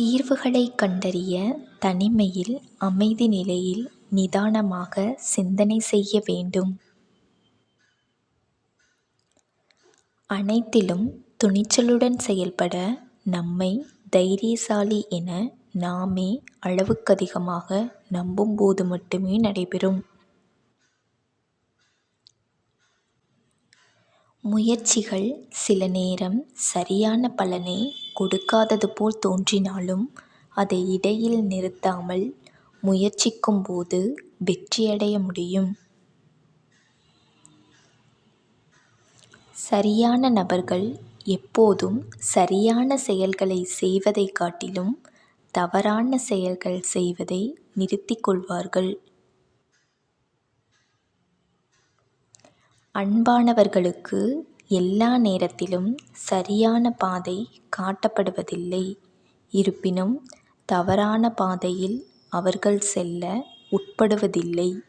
தீர்வுகளைக் கண்டறிய தனிமையில் அமைதி நிலையில் நிதானமாக சிந்தனை செய்ய வேண்டும். அனைத்திலும் துணிச்சலுடன் செயல்பட நம்மை தைரியசாலி என நாமே அளவுக்கதிகமாக நம்பும் போது மட்டுமே நடைபெறும். முயற்சிகள் சில நேரம் சரியான பலனை கொடுக்காதது போல் தோன்றினாலும் அதை இடையில் நிறுத்தாமல் முயற்சிக்கும் போது வெற்றியடைய முடியும். சரியான நபர்கள் எப்போதும் சரியான செயல்களைச் செய்வதைக் காட்டிலும் தவறான செயல்கள் செய்வதை நிறுத்திக் கொள்வார்கள். அன்பானவர்களுக்கு எல்லா நேரத்திலும் சரியான பாதை காட்டப்படுவதில்லை. இருப்பினும் தவறான பாதையில் அவர்கள் செல்ல உட்படுவதில்லை.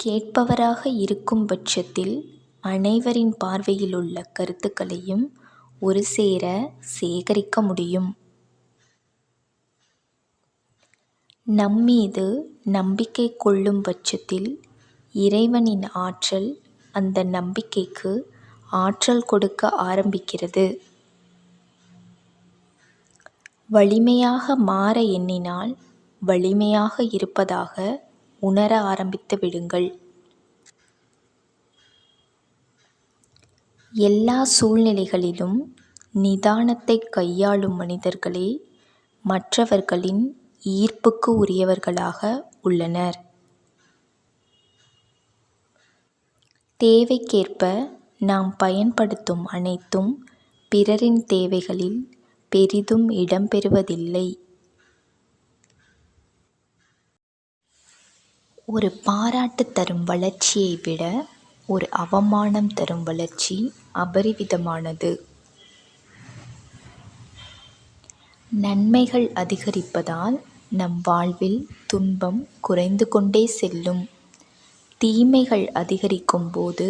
கேட்பவராக இருக்கும் பட்சத்தில் அனைவரின் பார்வையிலுள்ள கருத்துக்களையும் ஒருசேர சேகரிக்க முடியும். நம்மீது நம்பிக்கை கொள்ளும் பட்சத்தில் இறைவனின் ஆற்றல் அந்த நம்பிக்கைக்கு ஆற்றல் கொடுக்க ஆரம்பிக்கிறது. வலிமையாக மாற எண்ணினால் வலிமையாக இருப்பதாக உணர ஆரம்பித்து விடுங்கள். எல்லா சூழ்நிலைகளிலும் நிதானத்தைக் கையாளும் மனிதர்களே மற்றவர்களின் ஈர்ப்புக்கு உரியவர்களாக உள்ளனர். தேவைக்கேற்ப நாம் பயன்படுத்தும் அனைத்தும் பிறரின் தேவைகளில் பெரிதும் இடம் பெறுவதில்லை. ஒரு பாராட்டு தரும் வளர்ச்சியை விட ஒரு அவமானம் தரும் வளர்ச்சி அபரிவிதமானது. நன்மைகள் அதிகரிப்பதால் நம் வாழ்வில் துன்பம் குறைந்து கொண்டே செல்லும். தீமைகள் அதிகரிக்கும் போது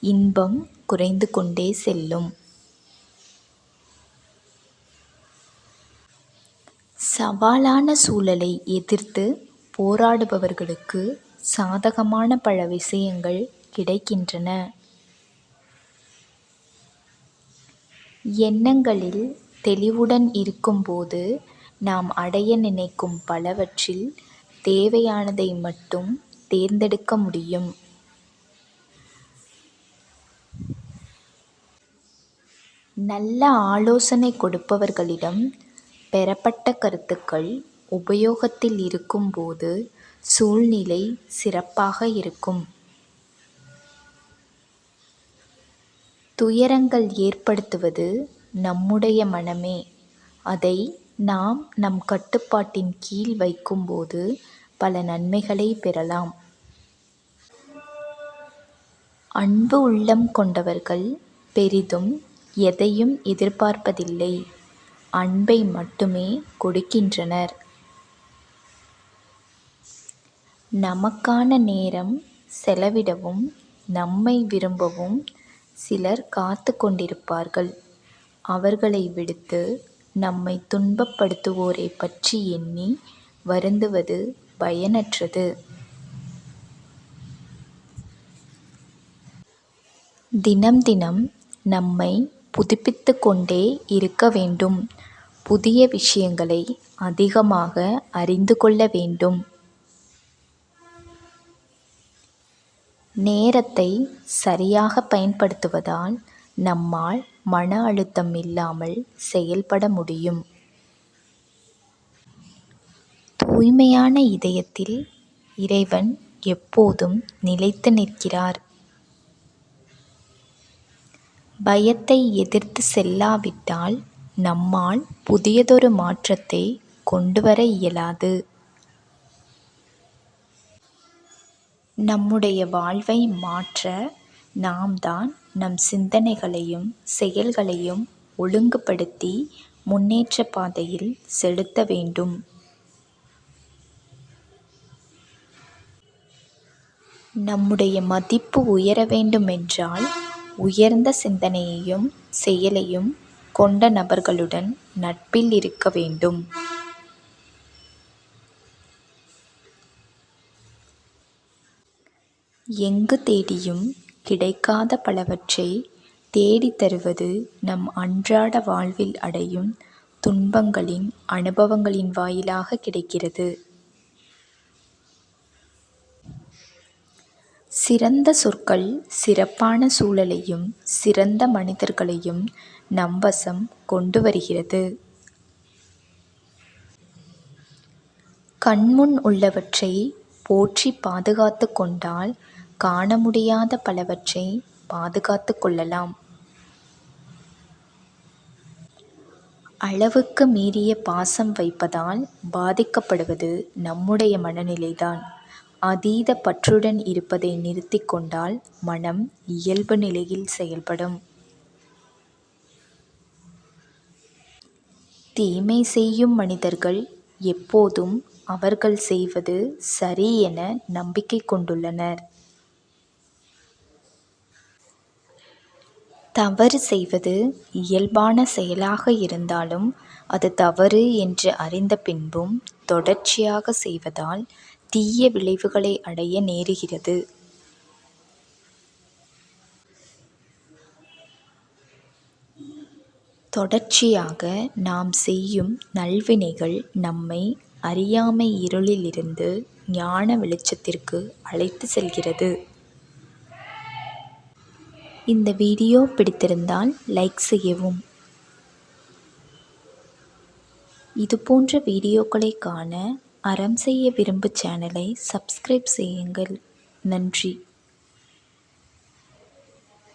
இன்பம் குறைந்து கொண்டே செல்லும். சவாலான சூழலை எதிர்த்து போராடுபவர்களுக்கு சாதகமான பல விஷயங்கள் கிடைக்கின்றன. எண்ணங்களில் தெளிவுடன் இருக்கும் போது நாம் அடைய நினைக்கும் பலவற்றில் தேவையானதை மட்டும் தேர்ந்தெடுக்க முடியும். நல்ல ஆலோசனை கொடுப்பவர்களிடம் பெறப்பட்ட கருத்துக்கள் உபயோகத்தில் இருக்கும்போது சூழ்நிலை சிறப்பாக இருக்கும். துயரங்கள் ஏற்படுத்துவது நம்முடைய மனமே. அதை நாம் நம் கட்டுப்பாட்டின் கீழ் வைக்கும்போது பல நன்மைகளைப் பெறலாம். அன்பு உள்ளம் கொண்டவர்கள் பெரிதும் எதையும் எதிர்பார்ப்பதில்லை அன்பை மட்டுமே கொடுக்கின்றனர். நமக்கான நேரம் செலவிடவும் நம்மை விரும்பவும் சிலர் காத்துக் கொண்டிருப்பார்கள். அவர்களை விடுத்து நம்மை துன்பப்படுத்துவோரைப் பற்றி எண்ணி வருந்துவது பயனற்றது. தினம் தினம் நம்மைப் புதுப்பித்துக் கொண்டே இருக்க வேண்டும். புதிய விஷயங்களை அதிகமாக அறிந்து கொள்ள வேண்டும். நேரத்தை சரியாகப் பயன்படுத்துவதால் நம்மால் மன அழுத்தம் இல்லாமல் செயல்பட முடியும். தூய்மையான இதயத்தில் இறைவன் எப்போதும் நிலைத்து நிற்கிறார். பயத்தை எதிர்த்து செல்லாவிட்டால் நம்மால் புதியதொரு மாற்றத்தை கொண்டுவர இயலாது. நம்முடைய வாழ்வை மாற்ற நாம்தான் நம் சிந்தனைகளையும் செயல்களையும் ஒழுங்குபடுத்தி முன்னேற்றப் பாதையில் செலுத்த வேண்டும். நம்முடைய மதிப்பு உயர வேண்டுமென்றால் உயர்ந்த சிந்தனையையும் செயலையும் கொண்ட நபர்களுடன் நட்பில் இருக்க வேண்டும் எங்கு தேடியும் கிடைக்காத பலவற்றை தேடித் தருவது நம் அன்றாட வாழ்வில் அடையும் துன்பங்களின் அனுபவங்களின் வாயிலாக கிடைக்கிறது. சிறந்த சொற்கள் சிறப்பான சூழலையும் சிறந்த மனிதர்களையும் நம் வசம் கொண்டு வருகிறது. கண்முன் உள்ளவற்றை போற்றி பாதுகாத்து கொண்டால் காண முடியாத பலவற்றை பாதுகாத்து கொள்ளலாம். அளவுக்கு மீறிய பாசம் வைப்பதால் பாதிக்கப்படுவது நம்முடைய மனநிலைதான். அதீத பற்றுடன் இருப்பதை நிறுத்தி கொண்டால் மனம் இயல்பு நிலையில் செயல்படும். தீமை செய்யும் மனிதர்கள் எப்போதும் அவர்கள் செய்வது சரி என நம்பிக்கை கொண்டுள்ளனர். தவறு செய்வது இயல்பான செயலாக இருந்தாலும் அது தவறு என்று அறிந்த பின்பும் தொடர்ச்சியாக செய்வதால் தீய விளைவுகளை அடைய நேருகிறது. தொடர்ச்சியாக நாம் செய்யும் நல்வினைகள் நம்மை அறியாமை இருளிலிருந்து ஞான வெளிச்சத்திற்கு அழைத்து செல்கிறது. இந்த வீடியோ பிடித்திருந்தால் லைக் செய்யவும். இதுபோன்ற வீடியோக்களை காண அறம் செய்ய விரும்பு சேனலை சப்ஸ்கிரைப் செய்யுங்கள். நன்றி.